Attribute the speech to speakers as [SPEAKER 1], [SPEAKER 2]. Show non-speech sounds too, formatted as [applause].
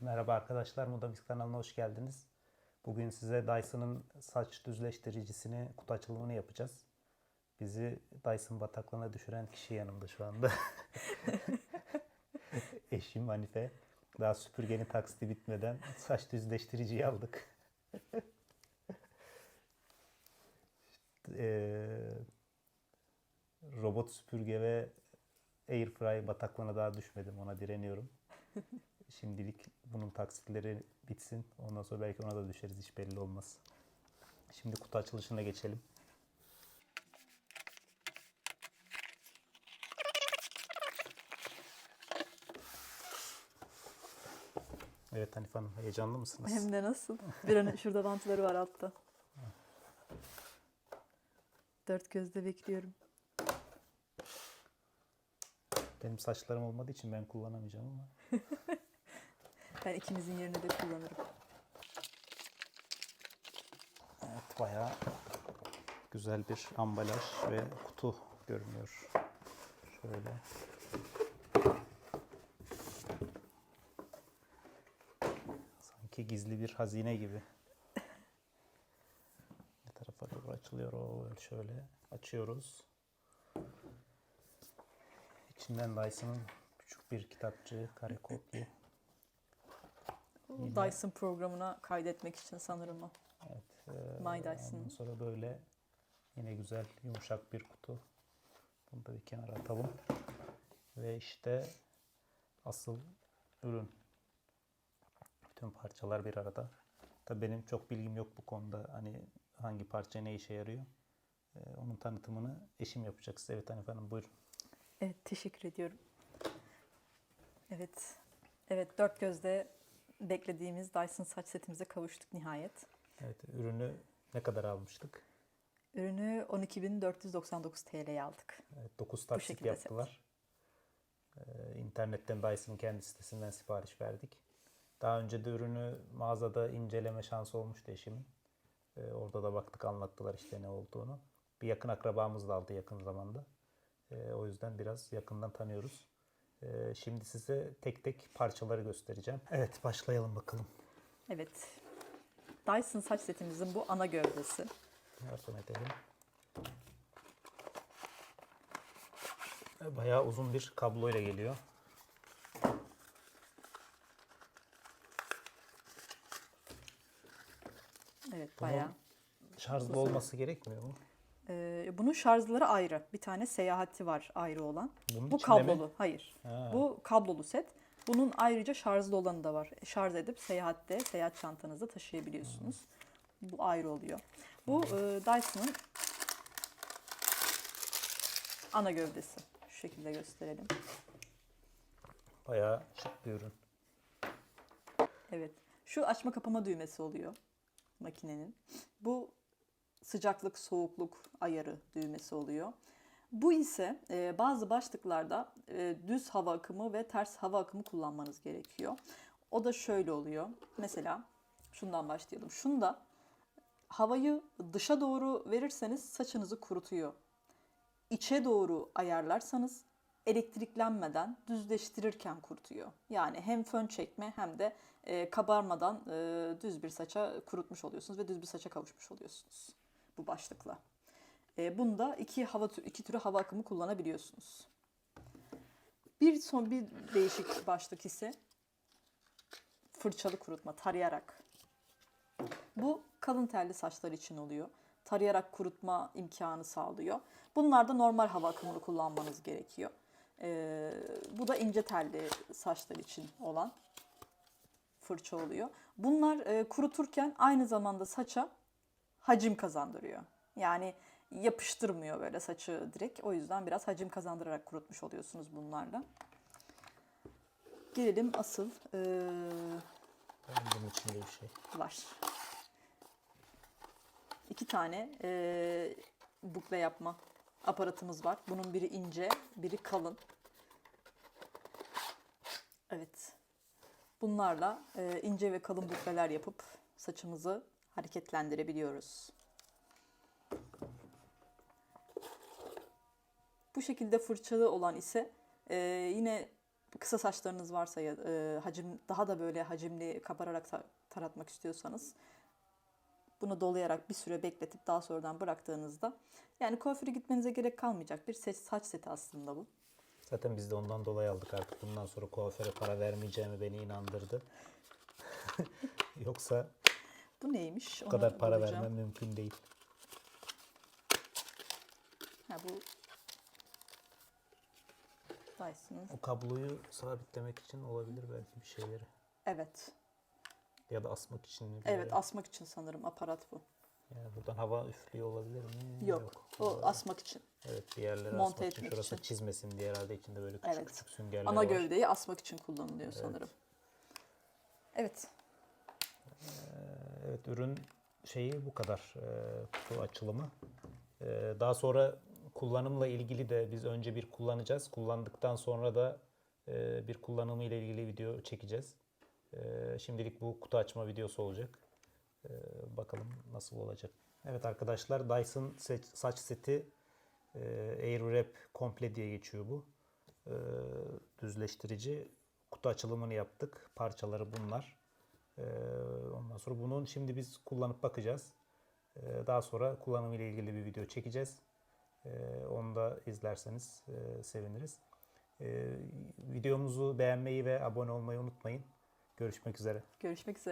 [SPEAKER 1] Merhaba arkadaşlar, Modamix kanalına hoş geldiniz. Bugün size Dyson'ın saç düzleştiricisini, kutu açılımını yapacağız. Bizi Dyson bataklığına düşüren kişi yanımda şu anda. [laughs] Eşim Hanife. Daha süpürgenin taksiti bitmeden saç düzleştiriciyi aldık. Eee, robot süpürge ve Airfry bataklığına daha düşmedim. Ona direniyorum. Şimdilik bunun taksitleri bitsin. Ondan sonra belki ona da düşeriz. Hiç belli olmaz. Şimdi kutu açılışına geçelim. Evet Hanife Hanım heyecanlı mısınız?
[SPEAKER 2] Hem de nasıl? Bir an şurada bantları var altta. Dört gözle bekliyorum.
[SPEAKER 1] Benim saçlarım olmadığı için ben kullanamayacağım ama. [laughs]
[SPEAKER 2] Ben ikimizin yerine de kullanırım.
[SPEAKER 1] Evet bayağı güzel bir ambalaj ve kutu görünüyor. Şöyle. Sanki gizli bir hazine gibi. Ne tarafa doğru açılıyor o şöyle açıyoruz. İçinden Dyson'ın küçük bir kitapçığı, kare kopya.
[SPEAKER 2] Dyson programına kaydetmek için sanırım o.
[SPEAKER 1] Evet. eee,
[SPEAKER 2] My Dyson.
[SPEAKER 1] Ondan sonra böyle yine güzel yumuşak bir kutu. Bunu da bir kenara atalım. Ve işte asıl ürün. Bütün parçalar bir arada. Tabii benim çok bilgim yok bu konuda. Hani hangi parça ne işe yarıyor. Eee, onun tanıtımını eşim yapacak size. Evet Hanım buyurun.
[SPEAKER 2] Evet teşekkür ediyorum. Evet. Evet dört gözle beklediğimiz Dyson saç setimize kavuştuk nihayet.
[SPEAKER 1] Evet ürünü ne kadar almıştık?
[SPEAKER 2] Ürünü 12.499 TL'ye aldık.
[SPEAKER 1] Evet, 9 taksit yaptılar. Ee, internetten Dyson'ın kendi sitesinden sipariş verdik. Daha önce de ürünü mağazada inceleme şansı olmuştu eşimin. Ee, orada da baktık anlattılar işte ne olduğunu. Bir yakın akrabamız da aldı yakın zamanda. Ee, o yüzden biraz yakından tanıyoruz. Ee, şimdi size tek tek parçaları göstereceğim. Evet başlayalım bakalım.
[SPEAKER 2] Evet. Dyson saç setimizin bu ana gövdesi.
[SPEAKER 1] Yardım edelim. Bayağı uzun bir kabloyla geliyor.
[SPEAKER 2] Evet
[SPEAKER 1] Bunun
[SPEAKER 2] bayağı.
[SPEAKER 1] Şarjlı olması gerekmiyor mu?
[SPEAKER 2] Ee, bunun şarjları ayrı. Bir tane seyahati var ayrı olan.
[SPEAKER 1] Bunun
[SPEAKER 2] Bu
[SPEAKER 1] içinde mi?
[SPEAKER 2] kablolu. Hayır.
[SPEAKER 1] Ha.
[SPEAKER 2] Bu kablolu set. Bunun ayrıca şarjlı olanı da var. Şarj edip seyahatte, seyahat çantanızda taşıyabiliyorsunuz. Bu ayrı oluyor. Bu e, Dyson'ın ana gövdesi. Şu şekilde gösterelim.
[SPEAKER 1] Bayağı şık bir ürün.
[SPEAKER 2] Evet. Şu açma kapama düğmesi oluyor makinenin. Bu sıcaklık soğukluk ayarı düğmesi oluyor. Bu ise e, bazı başlıklarda e, düz hava akımı ve ters hava akımı kullanmanız gerekiyor. O da şöyle oluyor. Mesela şundan başlayalım. Şunda havayı dışa doğru verirseniz saçınızı kurutuyor. İçe doğru ayarlarsanız elektriklenmeden düzleştirirken kurutuyor. Yani hem fön çekme hem de e, kabarmadan e, düz bir saça kurutmuş oluyorsunuz ve düz bir saça kavuşmuş oluyorsunuz bu başlıkla. E, bunda iki hava iki türü hava akımı kullanabiliyorsunuz. Bir son bir değişik başlık ise fırçalı kurutma, tarayarak. Bu kalın telli saçlar için oluyor. Tarayarak kurutma imkanı sağlıyor. Bunlarda normal hava akımını kullanmanız gerekiyor. Ee, bu da ince telli saçlar için olan fırça oluyor. Bunlar e, kuruturken aynı zamanda saça hacim kazandırıyor. Yani yapıştırmıyor böyle saçı direkt. O yüzden biraz hacim kazandırarak kurutmuş oluyorsunuz bunlarla. Gelelim asıl e,
[SPEAKER 1] Bunun içinde bir şey.
[SPEAKER 2] var. İki tane e, bukle yapma aparatımız var. Bunun biri ince, biri kalın. Evet. Bunlarla e, ince ve kalın bukleler yapıp saçımızı hareketlendirebiliyoruz. Bu şekilde fırçalı olan ise e, yine kısa saçlarınız varsa ya e, hacim daha da böyle hacimli kabararak ta- taratmak istiyorsanız bunu dolayarak bir süre bekletip daha sonradan bıraktığınızda yani kuaföre gitmenize gerek kalmayacak bir saç, saç seti aslında bu.
[SPEAKER 1] Zaten biz de ondan dolayı aldık artık. Bundan sonra kuaföre para vermeyeceğimi beni inandırdı. [laughs] Yoksa
[SPEAKER 2] Bu neymiş?
[SPEAKER 1] bu kadar para
[SPEAKER 2] bulacağım.
[SPEAKER 1] vermem mümkün değil.
[SPEAKER 2] Ha, bu Dyson'ın.
[SPEAKER 1] O kabloyu sabitlemek için olabilir belki bir şeyleri.
[SPEAKER 2] Evet.
[SPEAKER 1] Ya da asmak için mi?
[SPEAKER 2] Evet asmak için sanırım aparat bu.
[SPEAKER 1] Yani buradan hava üflüyor olabilir mi?
[SPEAKER 2] Yok. O asmak için.
[SPEAKER 1] Evet bir yerlere
[SPEAKER 2] Monte
[SPEAKER 1] asmak için. Şurası
[SPEAKER 2] için.
[SPEAKER 1] çizmesin diye herhalde içinde böyle küçük
[SPEAKER 2] Evet.
[SPEAKER 1] küçük süngerler
[SPEAKER 2] Ana
[SPEAKER 1] var.
[SPEAKER 2] gövdeyi asmak için kullanılıyor
[SPEAKER 1] Evet.
[SPEAKER 2] sanırım. Evet.
[SPEAKER 1] Evet ürün şeyi bu kadar e, kutu açılımı. E, daha sonra kullanımla ilgili de biz önce bir kullanacağız. Kullandıktan sonra da e, bir kullanımı ile ilgili video çekeceğiz. E, şimdilik bu kutu açma videosu olacak. E, bakalım nasıl olacak. Evet arkadaşlar Dyson saç seti e, Airwrap komple diye geçiyor bu. E, düzleştirici kutu açılımını yaptık. Parçaları bunlar. Ee, Ondan sonra bunun şimdi biz kullanıp bakacağız. Ee, Daha sonra kullanımı ile ilgili bir video çekeceğiz. Ee, Onu da izlerseniz e, seviniriz. Videomuzu beğenmeyi ve abone olmayı unutmayın. Görüşmek üzere.
[SPEAKER 2] Görüşmek üzere.